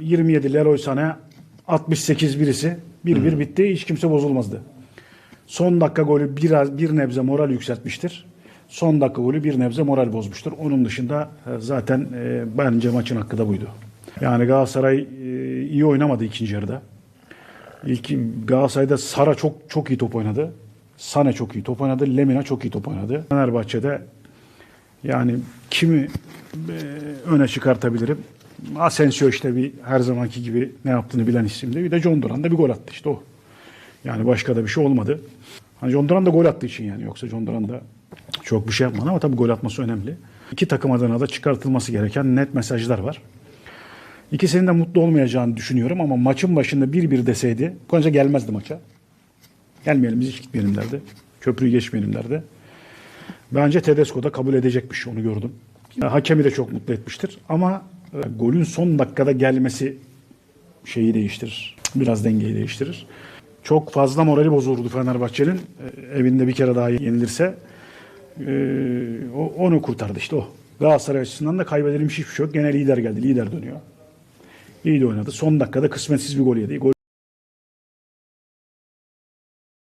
27 Leroy Sané 68 birisi. 1-1 bitti. Hiç kimse bozulmazdı. Son dakika golü biraz bir nebze moral yükseltmiştir. Son dakika golü bir nebze moral bozmuştur. Onun dışında e, zaten e, bence maçın hakkı da buydu. Yani Galatasaray e, iyi oynamadı ikinci yarıda. İlk Galatasaray'da Sara çok çok iyi top oynadı. Sane çok iyi top oynadı. Lemina çok iyi top oynadı. Fenerbahçe'de yani kimi e, öne çıkartabilirim? Asensio işte bir her zamanki gibi ne yaptığını bilen isimdi. Bir de John Duran da bir gol attı işte o. Yani başka da bir şey olmadı. Hani John Duran da gol attığı için yani. Yoksa John Duran da çok bir şey yapmadı ama tabii gol atması önemli. İki takım adına da çıkartılması gereken net mesajlar var. İkisinin de mutlu olmayacağını düşünüyorum ama maçın başında 1-1 deseydi Konya gelmezdi maça. Gelmeyelim biz hiç gitmeyelim derdi. Köprüyü geçmeyelim derdi. Bence Tedesco da kabul edecekmiş onu gördüm. Hakemi de çok mutlu etmiştir ama golün son dakikada gelmesi şeyi değiştirir. Biraz dengeyi değiştirir. Çok fazla morali bozulurdu Fenerbahçe'nin. E, Evinde bir kere daha yenilirse e, onu kurtardı işte o. Galatasaray açısından da kaybedilmiş hiçbir şey yok. Gene lider geldi. Lider dönüyor. İyi de oynadı. Son dakikada kısmetsiz bir gol yedi. Gol